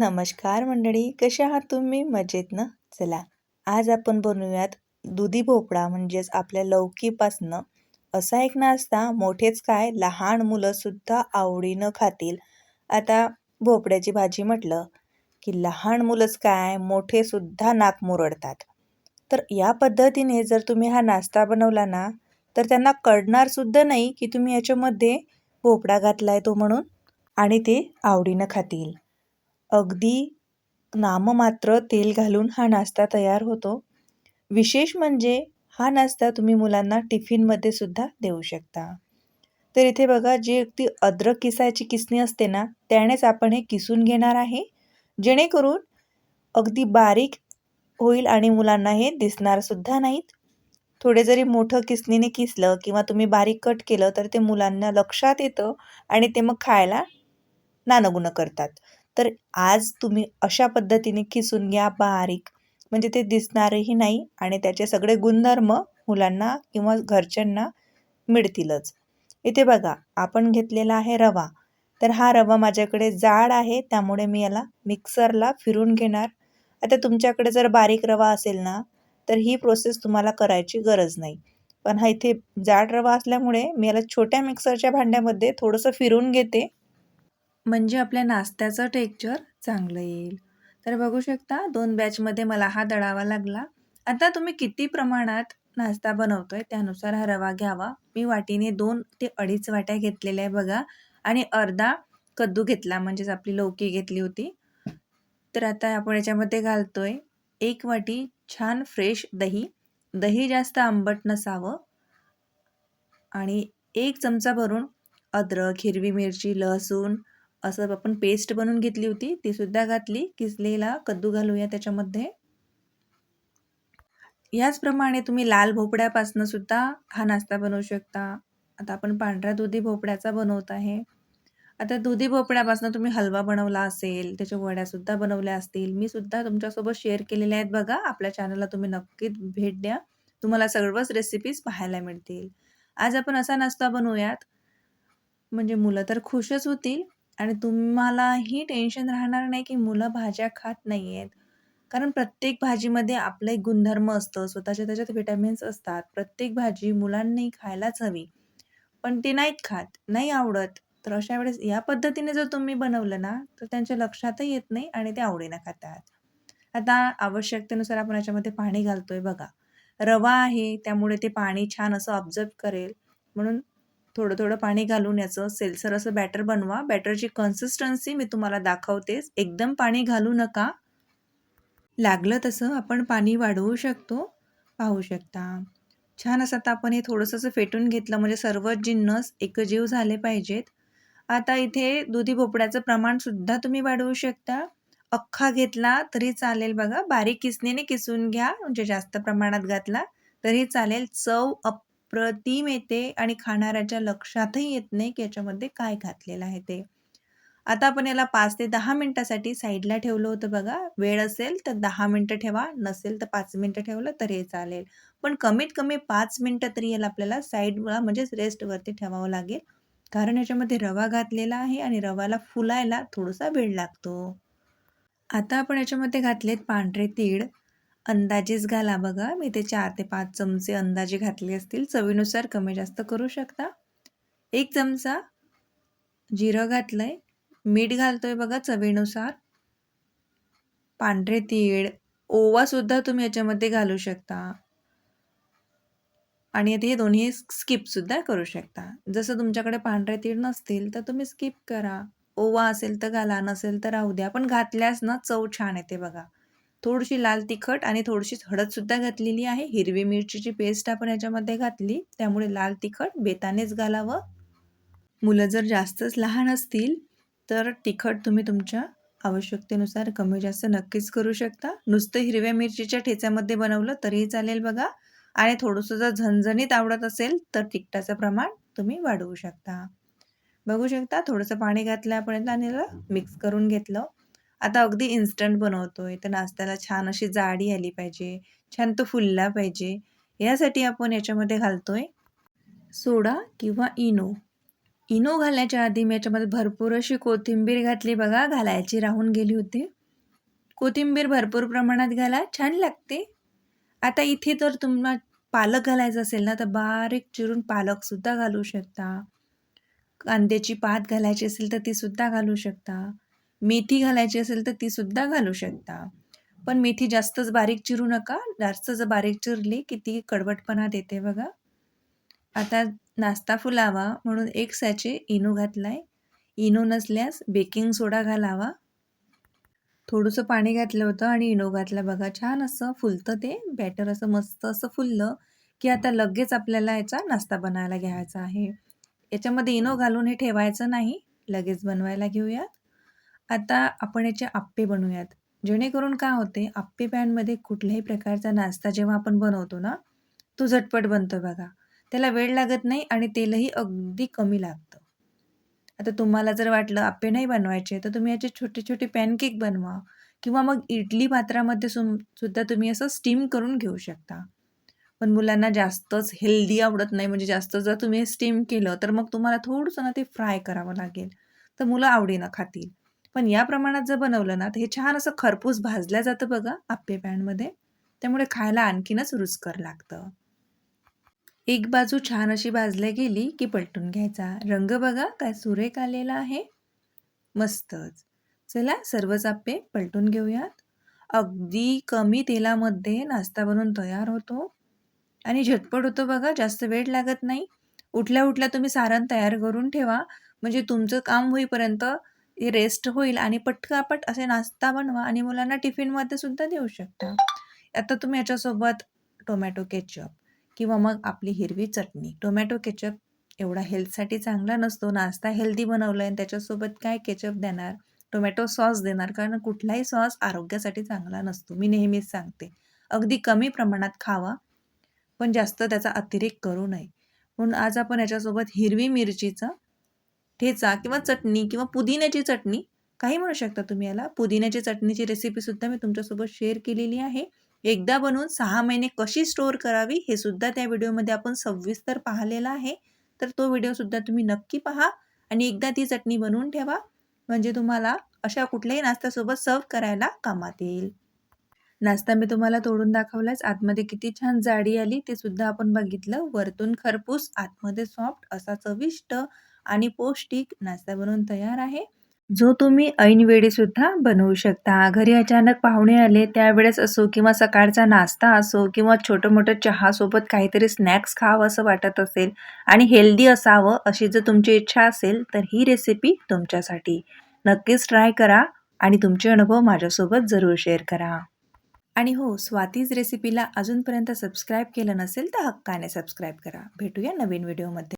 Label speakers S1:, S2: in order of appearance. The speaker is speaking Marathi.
S1: नमस्कार मंडळी कसे आहात तुम्ही? मजेत ना? चला आज आपण बनवूयात दुधी भोपळा म्हणजेच आपल्या लौकीपासनं. असा एक नाश्ता मोठेच काय लहान मुलंसुद्धा आवडीनं खातील. आता भोपळ्याची भाजी म्हटलं की लहान मुलंच काय मोठेसुद्धा नाक मुरडतात. तर या पद्धतीने जर तुम्ही हा नाश्ता बनवला ना तर त्यांना कळणारसुद्धा नाही की तुम्ही याच्यामध्ये भोपळा घातला आहे तो म्हणून आणि ते आवडीनं खातील. अगदी नाममात्र तेल घालून हा नाश्ता तयार होतो. विशेष म्हणजे हा नाश्ता तुम्ही मुलांना टिफिनमध्ये सुद्धा देऊ शकता. तर इथे बघा जी अगदी अद्रक किसायची किसणी असते ना त्यानेच आपण हे किसून घेणार आहे. जेणेकरून अगदी बारीक होईल आणि मुलांना हे दिसणारसुद्धा नाहीत. थोडे जरी मोठं किसणीने किसलं किंवा तुम्ही बारीक कट केलं तर ते मुलांना लक्षात येतं आणि ते मग खायला नानगुणं करतात. तर आज तुम्ही अशा पद्धतीने खिसून घ्या बारीक. म्हणजे ते दिसणारही नाही आणि त्याचे सगळे गुणधर्म मुलांना किंवा घरच्यांना मिळतीलच. इथे बघा आपण घेतलेला आहे रवा. तर हा रवा माझ्याकडे जाड आहे त्यामुळे मी याला मिक्सरला फिरून घेणार. आता तुमच्याकडे जर बारीक रवा असेल ना तर ही प्रोसेस तुम्हाला करायची गरज नाही. पण हा इथे जाड रवा असल्यामुळे मी याला छोट्या मिक्सरच्या भांड्यामध्ये थोडंसं फिरून घेते. म्हणजे आपल्या नाश्त्याचं टेक्चर चांगलं येईल. तर बघू शकता दोन बॅचमध्ये मला हा दळावा लागला. आता तुम्ही किती प्रमाणात नाश्ता बनवतो आहे त्यानुसार हा रवा घ्यावा. मी वाटीने दोन ते अडीच वाट्या घेतलेल्या आहे बघा. आणि अर्धा कद्दू घेतला म्हणजेच आपली लौकी घेतली होती. तर आता आपण याच्यामध्ये घालतो आहे एक वाटी छान फ्रेश दही. दही जास्त आंबट नसावं. आणि एक चमचा भरून अद्रक हिरवी मिरची लसूण असं आपण पेस्ट बनवून घेतली होती ती सुद्धा घातली किसलेला कद्दू घालूया त्याच्यामध्ये. याचप्रमाणे तुम्ही लाल भोपळ्यापासून सुद्धा हा नाश्ता बनवू शकता. आता आपण पांढऱ्या दुधी भोपळ्याचा बनवत आहे. आता दुधी भोपळ्यापासून तुम्ही हलवा बनवला असेल त्याच्या वड्यासुद्धा बनवल्या असतील मी सुद्धा तुमच्यासोबत शेअर केलेल्या आहेत बघा. आपल्या चॅनलला तुम्ही नक्कीच भेट द्या. तुम्हाला सर्वच रेसिपीज पाहायला मिळतील. आज आपण असा नाश्ता बनवूयात. म्हणजे मुलं तर खुशच होतील. आणि तुम्हालाही टेन्शन राहणार नाही की मुलं भाज्या खात नाही आहेत कारण प्रत्येक भाजीमध्ये आपलं एक गुणधर्म असतं. स्वतःच्या त्याच्यात विटॅमिन्स असतात. प्रत्येक भाजी मुलांनी खायलाच हवी. पण ते नाहीत खात नाही आवडत. तर अशा वेळेस या पद्धतीने जर तुम्ही बनवलं ना तर त्यांच्या लक्षातही येत नाही आणि ते आवडीनं खातात. आता आवश्यकतेनुसार आपण याच्यामध्ये पाणी घालतोय बघा. रवा आहे त्यामुळे ते पाणी छान असं ऑब्झर्व करेल. म्हणून थोडं थोडं पाणी घालून याचं सेलसर असं बॅटर बनवा. बॅटरची कन्सिस्टन्सी मी तुम्हाला दाखवतेच एकदम पाणी घालू नका. लागलं तसं आपण पाणी वाढवू शकतो. पाहू शकता. छान असं आता आपण हे थोडंसं असं फेटून घेतलं. म्हणजे सर्व जिन्नस एकजीव झाले पाहिजेत. आता इथे दुधी भोपळ्याचं प्रमाणसुद्धा तुम्ही वाढवू शकता. अख्खा घेतला तरी चालेल बघा. बारीक किसणीने किसून घ्या. म्हणजे जास्त प्रमाणात घातला तरी चालेल. चव अप प्रतिम येते आणि खाणाऱ्याच्या लक्षातही येत नाही की याच्यामध्ये काय घातलेलं आहे ते. आता आपण याला पाच ते दहा मिनटासाठी साईडला ठेवलं होतं बघा. वेळ असेल तर दहा मिनटं ठेवा नसेल तर पाच मिनटं ठेवलं तरी चालेल. पण कमीत कमी पाच मिनटं तरी याला आपल्याला साईडला म्हणजेच रेस्टवरती ठेवावं लागेल. कारण याच्यामध्ये रवा घातलेला आहे आणि रवाला फुलायला थोडासा वेळ लागतो. आता आपण याच्यामध्ये घातलेत पांढरे तीळ. अंदाजेच घाला बघा. मी ते चार ते पाच चमचे अंदाजे घातले असतील. चवीनुसार कमी जास्त करू शकता. एक चमचा जिरं घातलं आहे मीठ घालतो आहे बघा चवीनुसार. पांढरे तीळ. ओवासुद्धा तुम्ही याच्यामध्ये घालू शकता. आणि हे दोन्ही स्किपसुद्धा करू शकता. जसं तुमच्याकडे पांढरे तीळ नसतील तर तुम्ही स्किप करा. ओवा असेल तर घाला नसेल तर राहू द्या. पण घातल्यास ना चव छान येते बघा. थोडीशी लाल तिखट आणि थोडीशी हळदसुद्धा घातलेली आहे. हिरवी मिरचीची पेस्ट आपण याच्यामध्ये घातली. त्यामुळे लाल तिखट बेतानेच घालावं. मुलं जर जास्तच लहान असतील तर तिखट तुम्ही तुमच्या आवश्यकतेनुसार कमी जास्त नक्कीच करू शकता. नुसतं हिरव्या मिरचीच्या ठेच्यामध्ये बनवलं तरीही चालेल बघा. आणि थोडंसं जर झणझणीत आवडत असेल तर तिखटाचं प्रमाण तुम्ही वाढवू शकता. बघू शकता थोडंसं पाणी घातलं आपण आणि मिक्स करून घेतलं. आता अगदी इन्स्टंट बनवतोय. तर नाश्त्याला छान अशी जाडी आली पाहिजे. छान तो फुलला पाहिजे. यासाठी आपण याच्यामध्ये घालतोय सोडा किंवा इनो. इनो घालण्याच्या आधी मी याच्यामध्ये भरपूर अशी कोथिंबीर घातली बघा. घालायची राहून गेली होती. कोथिंबीर भरपूर प्रमाणात घाला. छान लागते. आता इथे तर तुम्हाला पालक घालायचं असेल ना तर बारीक चिरून पालकसुद्धा घालू शकता. कांद्याची पात घालायची असेल तर तीसुद्धा घालू शकता. मेथी घालायची असेल तर तीसुद्धा घालू शकता. पण मेथी जास्तच बारीक चिरू नका. जास्तच बारीक चिरली की ती कडवटपणा देते बघा. आता नाश्ता फुलावा म्हणून एक सॅचे इनो घातलाय. इनो नसल्यास बेकिंग सोडा घालावा. थोडंसं पाणी घातलं होतं आणि इनो घातला. बघा छान असं फुलतं ते. बॅटर असं मस्त असं फुललं की आता लगेच आपल्याला याचा नाश्ता बनायला घ्यायचा आहे. याच्यामध्ये इनो घालून हे ठेवायचं नाही. लगेच बनवायला घेऊयात. आता आपण याचे आप्पे बनवूयात. जेणेकरून काय होते आप्पे पॅनमध्ये कुठल्याही प्रकारचा नाश्ता जेव्हा आपण बनवतो ना तो झटपट बनतो बघा. त्याला वेळ लागत नाही आणि तेलही अगदी कमी लागतं. आता तुम्हाला जर वाटलं आप्पे नाही बनवायचे तर तुम्ही याचे छोटे छोटे पॅनकेक बनवा किंवा मग इडली पात्रामध्ये सुम सुद्धा तुम्ही असं स्टीम करून घेऊ शकता. पण मुलांना जास्तच हेल्दी आवडत नाही म्हणजे जास्त जर तुम्ही स्टीम केलं तर मग तुम्हाला थोडंसं ना ते फ्राय करावं लागेल. तर मुलं आवडीनं खातील. पण या प्रमाणात जर बनवलं ना तर हे छान असं खरपूस भाजलं जातं बघा आप्पे पॅनमध्ये. त्यामुळे खायला आणखीनच रुचकर लागतं. एक बाजू छान अशी भाजल्या गेली की पलटून घ्यायचा. रंग बघा काय सुरेख आलेला आहे. मस्तच. चला सर्वच आप्पे पलटून घेऊयात. अगदी कमी तेलामध्ये नाश्ता बनवून तयार होतो. आणि झटपट होतो बघा जास्त वेळ लागत नाही. उठल्या उठल्या तुम्ही सारण तयार करून ठेवा. म्हणजे तुमचं काम होईपर्यंत रेस्ट होईल आणि पटकापट असे नाश्ता बनवा आणि मुलांना टिफिनमध्ये सुद्धा देऊ शकता. आता तुम्ही याच्यासोबत टोमॅटो केचप किंवा मग आपली हिरवी चटणी. टोमॅटो केचप एवढा हेल्थसाठी चांगला नसतो. नाश्ता हेल्दी बनवला आहे त्याच्यासोबत काय केचप देणार? टोमॅटो सॉस देणार. कारण कुठलाही सॉस आरोग्यासाठी चांगला नसतो. मी नेहमीच सांगते. अगदी कमी प्रमाणात खावा पण जास्त त्याचा अतिरेक करू नये. म्हणून आज आपण याच्यासोबत हिरवी मिरचीचं ठेचा किंवा चटणी किंवा पुदिन्याची चटणी काही म्हणू शकता तुम्ही याला. पुदिन्याची चटणीची रेसिपीसुद्धा मी तुमच्यासोबत शेअर केलेली आहे. एकदा बनवून सहा महिने कशी स्टोअर करावी हे सुद्धा त्या व्हिडिओमध्ये आपण सविस्तर पाहिलेला आहे. तर तो व्हिडिओसुद्धा तुम्ही नक्की पहा आणि एकदा ती चटणी बनवून ठेवा. म्हणजे तुम्हाला अशा कुठल्याही नाश्त्यासोबत सर्व करायला कामात येईल. नाश्ता मी तुम्हाला तोडून दाखवलाच. आतमध्ये किती छान जाडी आली ते सुद्धा आपण बघितलं. वरतून खरपूस आतमध्ये सॉफ्ट असा चविष्ट आणि पौष्टिक नाश्ता बनवून तयार आहे. जो तुम्ही ऐनवेळी सुद्धा बनवू शकता. घरी अचानक पाहुणे आले त्यावेळेस असो किंवा सकाळचा नाश्ता असो किंवा छोटं मोठं चहासोबत काहीतरी स्नॅक्स खावं असं वाटत असेल आणि हेल्दी असावं अशी जर तुमची इच्छा असेल तर ही रेसिपी तुमच्यासाठी. नक्कीच ट्राय करा आणि तुमचे अनुभव माझ्यासोबत जरूर शेअर करा. आणि हो स्वातीज रेसिपीला अजूनपर्यंत सबस्क्राईब केलं नसेल तर हक्काने सबस्क्राईब करा. भेटूया नवीन व्हिडिओमध्ये.